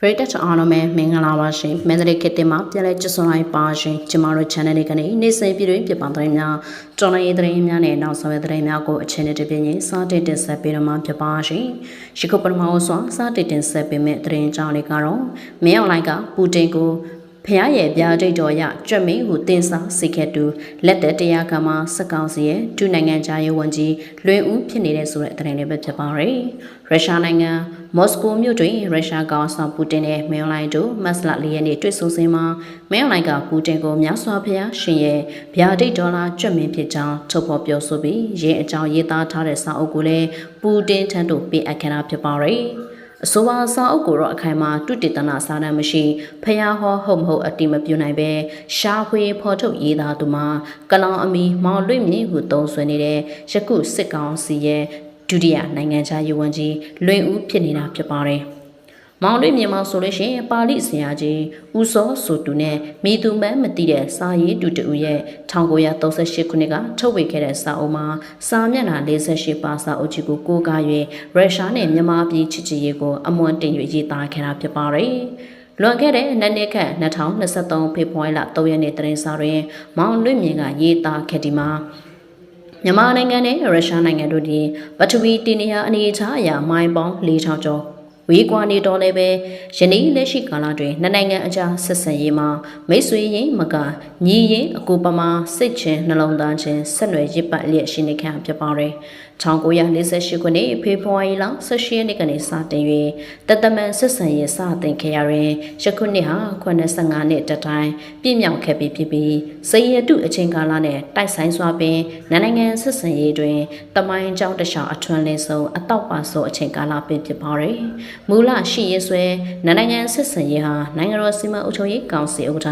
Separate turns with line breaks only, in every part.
ပရိသတ်အားလုံးပဲမင်္ဂလာပါရှင်မန္တလေးခေတ်တင်မှာပြန်လဲကြစွန်လိုက်ပါရှင်ကျမတို့ channel လေးကနေနေ့စဉ်ပြည်တွင်းပြပသတင်းများတော်လိုင်းရေးသတင်းများနဲ့နောက်ဆက်သတင်းများကိုအချိန်နဲ့တပြည့်ချင်းစားတင်တင်ဆက်ပေးတော့မှာဖြစ်ပါရှင်ရှိခုပထမအောင်စွာစားတင်တင်ဆက်ပေးမယ့်သတင်းကြောင်းလေးကတော့မင်းအွန်လိုင်းကပူတင်ကို ဖះရဲ့ပြားဒိတ်တော်ရကြွမင်းဟုတင်စားစိတ်ခဲ့တူလက်သက်တရားကမှစက်ကောင်စီရဲ့ဒုနိုင်ငံသားရေးဝန်ကြီးလွင်ဦးဖြစ်နေတဲ့ဆိုတဲ့သတင်းလေးပဲဖြစ်ပါရယ်ရုရှားနိုင်ငံမော်စကိုမြို့တွင်ရုရှားကောင်ဆောင်ပူတင်နဲ့မင်းလိုင်းတို့မတ်လ၄ရက်နေ့တွေ့ဆုံစဉ်မှာမင်းလိုင်းကပူတင်ကိုများစွာဖျားရှင်ရဲ့ဗျာဒိတ်ဒေါ်လာကြွမင်းဖြစ်ကြောင်းထုတ်ဖော်ပြောဆိုပြီးရင်းအကြောင်းရေးသားထားတဲ့စာအုပ်ကိုလည်းပူတင်ထံသို့ပေးအပ်ခဲ့တာဖြစ်ပါရယ် အဆိုပါစာအုပ်ကိုတော့အခိုင်အမာတုတေသနာစာတမ်းမရှိဖျားဟောဟုတ်မဟုတ်အတိမပြုနိုင်ပဲရှားဖွေဖော်ထုတ်ရေးသားသူမှာကလောင်အမီမောင်လွင့်မြင့်ဟုသုံးဆွဲနေတဲ့ရကုစစ်ကောင်စီရဲ့ဒုတိယနိုင်ငံခြားရေးဝန်ကြီးလွင်ဦးဖြစ်နေတာဖြစ်ပါတယ်။ မောင်လေးမြန်မာဆိုလို့ရှိရင်ပါဠိဆရာကြီးဦးစောဆိုတူနဲ့မိသူမန်းမသိတဲ့စာရေးတူတူရဲ့1938ခုနှစ်ကထုတ်ဝေခဲ့တဲ့စာအုပ်မှာစာမျက်နှာ48ပါစာအုပ်ကြီးကိုကိုးကား၍ရုရှားနဲ့မြန်မာပြည်ချစ်ချစ်ရေးကိုအမွန်တင်၍ရေးသားခဲ့တာဖြစ်ပါတယ်။လွန်ခဲ့တဲ့နှစ်နှစ်ခန့်2023ဖေဖော်ဝါရီလ3ရက်နေ့သတင်းစာတွင်မောင်လွင့်မြင့်ကရေးသားခဲ့ဒီမှာမြန်မာနိုင်ငံနဲ့ရုရှားနိုင်ငံတို့ဒီပထဝီတင်နေရအနေအထားအရာမိုင်းပေါင်း4000ကျော် ဝေးကွာနေတော့လည်းပဲယနေ့လက်ရှိကာလတွင်နှစ်နိုင်ငံအကြားဆက်ဆံရေးမှာမိတ်ဆွေရင်မကညီရင်အကူပမာစိတ်ချင်းနှလုံးသားချင်းဆက်နွယ်ရစ်ပတ်လျက်ရှိနေခံဖြစ်ပါတယ်။1948ခုနှစ်ဖေဖော်ဝါရီလ18ရက်နေ့ကနေစတင်၍တသမန်ဆက်ဆံရေးစတင်ခဲ့ရရင်ယခုနှစ်ဟာ85နှစ်တတိုင်းပြည့်မြောက်ခဲ့ပြီဖြစ်ပြီးစေရတုအချိန်ကာလနဲ့တိုက်ဆိုင်စွာပင်နိုင်ငံဆက်ဆံရေးတွင်တမိုင်းကြောင်းတခြားအထွန်းလင်းဆုံးအတော့ပါဆုံးအချိန်ကာလပင်ဖြစ်ပါတယ်။မူလရှိရဆွဲနိုင်ငံဆက်ဆံရေးဟာနိုင်ငံတော်စီမံအုပ်ချုပ်ရေးကောင်စီဥက္ကဋ္ဌ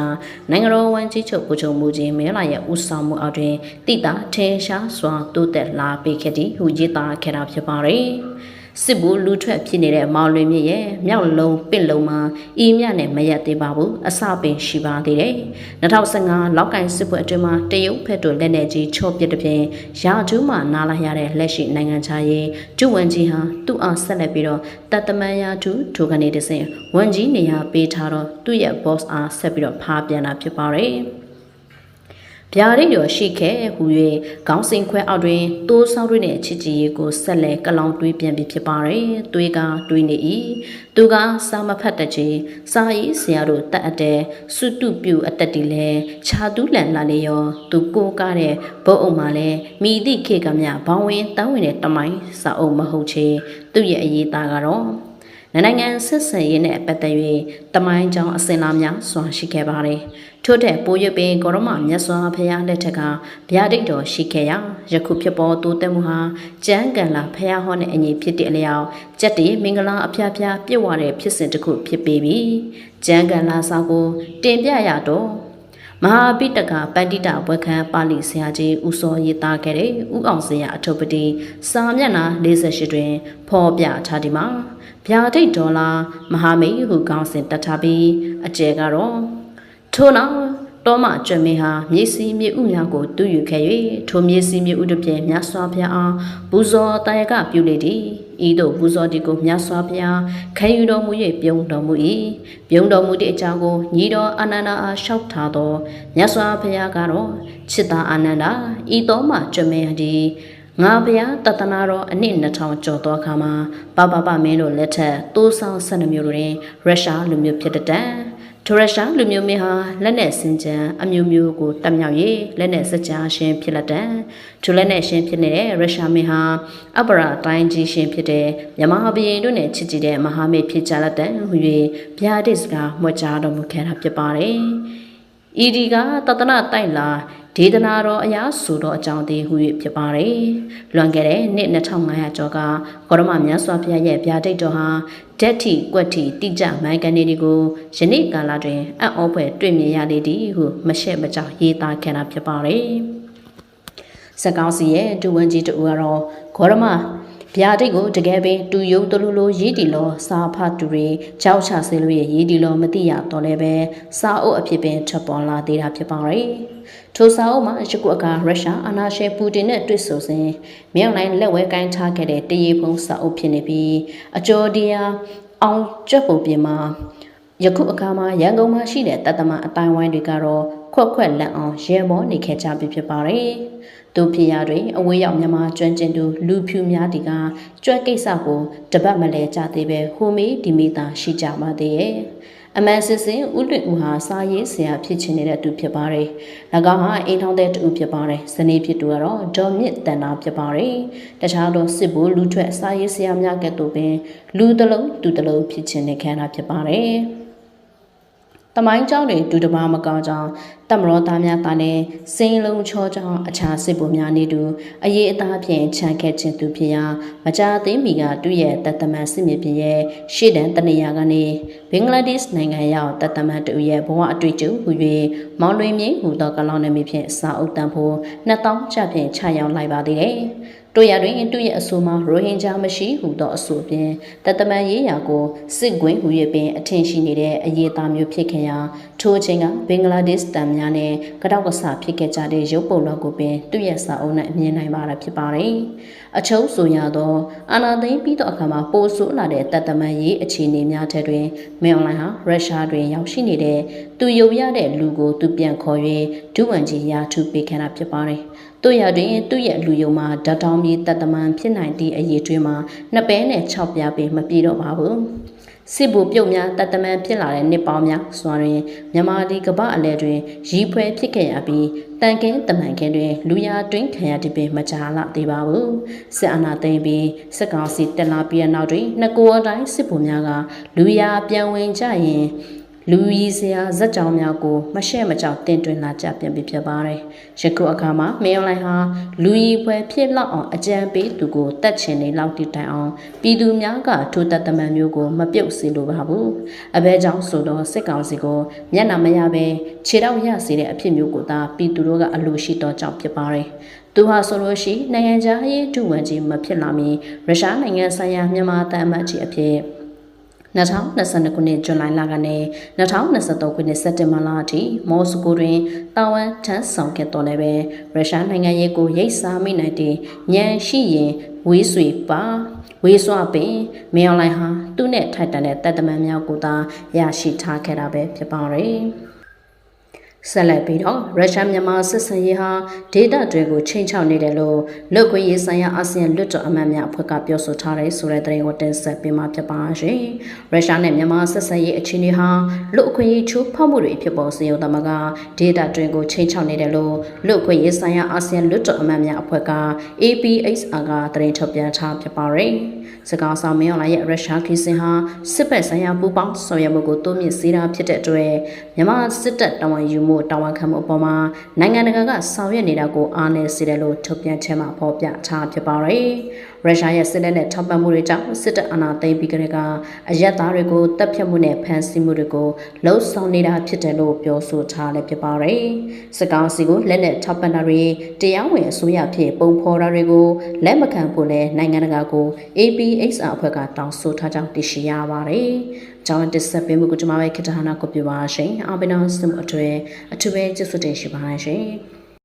နိုင်ငံတော်ဝန်ကြီးချုပ်ဗိုလ်ချုပ်မူကြီးမဲလာရဲ့ဦးဆောင်မှုအောက်တွင်တည်တာထင်ရှားစွာတိုးတက်လာပေခဲ့သည်ဟုရေးသားခဲ့တာဖြစ်ပါတယ်။စစ်ဘူးလူထွက်ဖြစ်နေတဲ့မောင်လွင်မြင့်ရဲ့မြောက်လုံးပင့်လုံးမှာအီမြနဲ့မရက်သေးပါဘူးအစပင်ရှိပါသေးတယ်2015လောက်ကင်စစ်ပွဲအတွင်းမှာတရုတ်ဖက်တို့လက်နေကြီးချော့ပစ်တဲ့ပြင်ရာထူးမှနားလာရတဲ့လက်ရှိနိုင်ငံခြားရေးဒုဝန်ကြီးဟာသူ့အားဆက်လက်ပြီးတော့တတမန်ရာထူးထိုကနေတစဉ်ဝန်ကြီးနေရာပေးထားတော့သူ့ရဲ့ boss အားဆက်ပြီးတော့ဖားပြန်တာဖြစ်ပါတယ် ဗျာဒိတ်တော်ရှိခဲ့ဟူ၍ခေါင်းစဉ်ခွဲအောက်တွင်တိုးဆောက်တွေနဲ့ချစ်ကြည်ရေးကိုဆက်လက်ကလောင်တွေးပြန်ပြီးဖြစ်ပါတယ်။တွေးကတွေးနေ၏။သူကစာမဖတ်တချေစာရေးဆရာတို့တတ်အပ်တဲ့စုတုပြူအတက်တီလဲခြာတူးလန်လာလေရောသူကိုကားတဲ့ဘုတ်အုပ်မှာလဲမိသည့်ခေကမြဘောင်းဝင်တောင်းဝင်တဲ့တမိုင်းစာအုပ်မဟုတ်ချေသူ့ရဲ့အရေးသားကတော့ နိုင်ငံဆက်ဆံရေးနဲ့ပတ်သက်၍တမိုင်းကြောင်းအစဉ်လာများစွာရှိခဲ့ပါတယ်။ထို့တဲ့ပိုးရွပင်ကောရမမြတ်စွာဘုရားလက်ထက်ကဗျာဒိတ်တော်ရှိခဲ့ရာယခုဖြစ်ပေါ်တိုးတက်မှုဟာကျမ်းဂန်လာဘုရားဟောတဲ့အညီဖြစ်တဲ့အလျောက်ကြက်တီမင်္ဂလာအဖျားဖျားပြည့်ဝတဲ့ဖြစ်စဉ်တစ်ခုဖြစ်ပေပြီ။ကျမ်းဂန်လာစာကိုတင်ပြရတော့မဟာပိတကပန္တိတဘွက်ခန်းပါဠိဆရာကြီးဦးစောရေးသားခဲ့တဲ့ဥအောင်စရာအထုပ်ပတိစာမျက်နှာ48တွင်ဖော်ပြထားဒီမှာ ဗျာဒိတ်ဒေါ်လာမဟာမိတ်ဟုကောင်းစဉ်တက်ထားပြီးအကျယ်ကတော့ထို့နောက်တောမကျွမ်းမင်းဟာမြေစီမြေဥများကိုတူးယူခဲ့၍ထိုမြေစီမြေဥတစ်ပြဲမြတ်စွာဘုရားအားဘူဇော်တာယကပြုလေသည်ဤသို့ဘူဇော်ဒီကိုမြတ်စွာဘုရားခံယူတော်မူ၍ပြုံးတော်မူ၏ပြုံးတော်မူသည့်အကြောင်းကိုညီတော်အာနန္ဒာအားလျှောက်ထားသောမြတ်စွာဘုရားကတော့ချစ်သာအာနန္ဒာဤတောမကျွမ်းမင်းသည် ငါဘုရားတသနာတော်အနှစ်2000ကျော်သောအခါမှာပပပမင်းတို့လက်ထက်တိုးဆောင်12မျိုးတွင်ရုရှားလူမျိုးဖြစ်တဲ့ထိုရုရှားလူမျိုးမင်းဟာလက်နဲ့စင်ကြံအမျိုးမျိုးကိုတက်မြောက်၍လက်နဲ့စကြရှင်ဖြစ်လက်တဲ့ထိုလက်နဲ့ရှင်ဖြစ်နေတဲ့ရုရှားမင်းဟာအပရာတိုင်းကြီးရှင်ဖြစ်တဲ့မြမဘရင်တို့နဲ့ချစ်ကြည်တဲ့မဟာမိတ်ဖြစ်ကြလက်တဲ့ဟူ၍ဗျာဒိတ်စကားမှွက်ကြားတော်မူခဲ့တာဖြစ်ပါတယ်။ ဤဒီကတတနာတိုက်လာဒေသနာတော်အရာဆိုသောအကြောင်းသေးဟူ၍ဖြစ်ပါတယ်။လွန်ခဲ့တဲ့နှစ်2500ကျော်ကဂေါရမမြတ်စွာဘုရားရဲ့ဗျာဒိတ်တော်ဟာဓာတ်ထိကွက်ထိတိကျမိုင်းကနေဒီကိုယနေ့ကာလတွင်အံ့ဩဖွယ်တွေ့မြင်ရလေသည်ဟုမရှက်မကြောက်ရေးသားခဲ့တာဖြစ်ပါတယ်။စကောင်းစီရဲ့ဒူဝန်ကြီးတူကတော့ဂေါရမ ဗျာဒိတ်ကိုတကယ်ပင်တူယုံတလူလိုရေးတီလောစာဖတ်တူတွေကြောက်ချဆေးလို့ရဲ့ရေးတီလောမသိရတော့လည်းပဲစာအုပ်အဖြစ်ပင်ထွက်ပေါ်လာသေးတာဖြစ်ပါတယ်။ထိုစာအုပ်မှာယခုအခါရုရှားအာဏာရှင်ပူတင်နဲ့တွေ့ဆုံစဉ်မြောက်လိုင်းလက်ဝဲကိုင်းထားခဲ့တဲ့တရေဖုံးစာအုပ်ဖြစ်နေပြီးအကျော်တရားအောင်ကျွတ်ပုံပြင်မှာယခုအခါမှာရန်ကုန်မှာရှိတဲ့တတမအတိုင်းဝိုင်းတွေကတော့ ခွက်ခွက်လက်အောင်ရဲမောနေခဲ့ကြပြီဖြစ်ပါတယ်။သူဖြစ်ရတွင်အဝေးရောက်မြန်မာကျွမ်းကျင်သူလူဖြူများဒီကကြွက်ကိစ္စကိုတပတ်မလဲကြသေးပဲဟိုမီဒီမီတာရှိကြပါသေးရဲ့။အမန်စစ်စင်ဦးလွင်ဦးဟာစာရေးဆရာဖြစ်ချင်နေတဲ့သူဖြစ်ပါတယ်။၎င်းဟာအိမ်ထောင်တဲ့တူဖြစ်ပါတယ်။ဇနီးဖြစ်သူကတော့ဒေါ်မြင့်တန်တာဖြစ်ပါတယ်။တခြားသောစစ်ဘိုးလူထွက်စာရေးဆရာများကဲ့သို့ပင်လူတစ်လုံးသူတစ်လုံးဖြစ်ချင်တဲ့ခန္ဓာဖြစ်ပါတယ်။ တမိုင်းကြောင်းတွင်ဒူတမားမကောင်းကြောင်းတမရောသားများသာနဲ့စင်းလုံးချောကြောင်းအခြားစစ်ဗိုလ်များနေတူအရေးအသားဖြင့်ခြံခဲ့ခြင်းသူဖြစ်ရာမကြာသေးမီကသူ့ရဲ့တသမန်စစ်မြေပြင်ရဲ့ရှေ့တန်းတနေရာကနေဘင်္ဂလားဒေ့ရှ်နိုင်ငံရောက်တသမန်တူရဲ့ဘဝအတွေ့အကြုံဟူ၍မောင်လွင်မြင့်ဟူသောကလောင်နမည်ဖြင့်စာအုပ်တန်ဖိုး2000ကျပ်ဖြင့်ခြာရောက်လိုက်ပါသေးတယ်။ တို့ရတွင်သူ့ရဲ့အဆိုမှာရိုဟင်ဂျာမရှိဟူသောအဆိုဖြင့်တသမန်ရေးရာကိုစစ်ကွင်းဟူ၍ပင်အထင်ရှိနေတဲ့အရေးသားမျိုးဖြစ်ခင်ရာထိုအချိန်ကဘင်္ဂလားဒေ့ရှ်တန်များနဲ့ကတောက်ကဆဖြစ်ခဲ့ကြတဲ့ရုပ်ပုံတော်ကိုပင်သူ့ရဲ့စာအုပ်နဲ့အမြင်နိုင်ပါတာဖြစ်ပါတယ်။အချုပ်ဆိုရသောအာနာသိန်းပြီးတော့အခါမှာပိုးဆိုးလာတဲ့တသမန်ရေးအခြေအနေများထက်တွင်မင်းအွန်လိုင်းဟာရုရှားတွင်ရောက်ရှိနေတဲ့သူယုံရတဲ့လူကိုသူပြန်ခေါ်၍ဒုဝန်ကြီးရာထူပေးခံတာဖြစ်ပါတယ်။ တို့ရတွင်သူ့ရဲ့လူယုံမှာဓာတ်တောင်းမြေတတမန်ဖြစ်နိုင်သည့်အရေးတွင်မှာနှစ်ပဲနဲ့6ပြားပေမပြေတော့ပါဘူးစစ်ဘူပြုတ်များတတမန်ဖြစ်လာတဲ့နှစ်ပေါင်းများစွာတွင်မြန်မာဒီကပအလဲတွင်ရီးဖွဲဖြစ်ခဲ့ရပြီးတန်ကင်းတမန်ကင်းတွင် လူရတွင်းခံရသည်ပင်မကြာလာသေးပါဘူးစစ်အာဏာသိမ်းပြီးစစ်ကောင်စီတက်လာပြီးနောက်တွင်နှစ်ကိုယ်အတိုင်းစစ်ဘူများကလူရပြန်ဝင်ကြရင် လူကြီးစရာဇက်ကြောင်များကိုမရှက်မကြောက်တင်တွင်လာကြပြန်ပြီဖြစ်ပါတယ်။ယခုအခါမှာမင်းအွန်လိုင်းဟာလူကြီးပွဲဖြစ်လောက်အောင်အကြံပေးသူကိုတတ်ချင်နေလောက်တိတိုင်အောင်ပြည်သူများကထိုတတ်တမန်မျိုးကိုမပြုတ်စေလိုပါဘူး။အဘဲကြောင့်ဆိုတော့စစ်ကောင်စီကိုမျက်နှာမရပဲခြေတော့ရစေတဲ့အဖြစ်မျိုးကိုသာပြည်သူတို့ကအလိုရှိတော့ကြောင့်ဖြစ်ပါတယ်။သူဟာဆိုလို့ရှိနိုင်ငံခြားရေးဒုဝန်ကြီးမဖြစ်လာမီရုရှားနိုင်ငံဆိုင်ရာမြန်မာတန်အမတ်ကြီးအဖြစ် 2022ခုနှစ်ဇွန်လလကနေ2023ခုနှစ်စက်တင်ဘာလအထိမော်စကိုတွင်တာဝန်ထမ်းဆောင်ခဲ့တော်လည်းပဲရုရှားနိုင်ငံရေးကိုရိတ်စားမိနိုင်တဲ့ညံရှိရင်ဝေးဆွေပါဝေးစွာပင်မင်းအွန်လိုင်းဟာသူ့နဲ့ထိုက်တန်တဲ့တပ်တမန်များကိုသာရရှိထားခဲ့တာပဲဖြစ်ပါတယ်။ ဆက်လက်ပြီးတော့ရုရှားမြန်မာစစ်စင်ရေးဟာဒေတာတွေကိုချိန်ချောက်နေတယ်လို့လွတ်ခွင့်ရေးဆိုင်ရာအာဆီယံလွတ်တော်အမတ်များအဖွဲ့ကပြောဆိုထားတယ်ဆိုတဲ့သတင်းကိုတင်ဆက်ပေးမှာဖြစ်ပါရှင်။ရုရှားနဲ့မြန်မာစစ်စင်ရေးအခြေအနေဟာလွတ်ခွင့်ရေးချိုးဖောက်မှုတွေဖြစ်ပေါ်စေရုံတမကဒေတာတွေကိုချိန်ချောက်နေတယ်လို့လွတ်ခွင့်ရေးဆိုင်ရာအာဆီယံလွတ်တော်အမတ်များအဖွဲ့က APHR ကသတင်းထုတ်ပြန်ထားဖြစ်ပါတယ်။စကားဆောင်မင်းအောင်လာရဲ့ရုရှားခီးစင်ဟာစစ်ဘက်ဆိုင်ရာပူးပေါင်းဆောင်ရွက်မှုကိုတိုးမြင့်စေတာဖြစ်တဲ့အတွက်မြန်မာစစ်တပ်တာဝန်ယူမှုတာဝန်ခံမှုအပေါ်မှာနိုင်ငံတကာကဆောင်ရွက်နေတာကိုအားနည်းစေတယ်လို့ထုတ်ပြန်ချက်မှာဖော်ပြထားဖြစ်ပါတယ်။ ရုရှားရဲ့စစ်လက်နဲ့ထောက်ပံ့မှုတွေကြောင့်စစ်တပ်အာဏာသိမ်းပြီးကြတဲ့ကအရက်သားတွေကိုတပ်ဖြတ်မှုနဲ့ဖမ်းဆီးမှုတွေကိုလှုံ့ဆော်နေတာဖြစ်တယ်လို့ပြောဆိုထားလည်းဖြစ်ပါတယ်။စစ်ကောင်စီကိုလက်နဲ့ထောက်ပံ့တာတွေတရားဝင်အစိုးရဖြစ်ပုံဖော်တာတွေကိုလက်မခံဖို့လည်းနိုင်ငံတကာကို APHR အဖွဲ့ကတောင်းဆိုထားကြောင်းသိရှိရပါတယ်။ကျောင်းတစ်ဆက်ပေးမှုကိုကျွန်မပဲခေတ္တဟာနာကိုပြပါရှင်။အဘိနောစမှုအထွေအထူးပဲကျေးဇူးတင်ရှိပါတယ်ရှင်။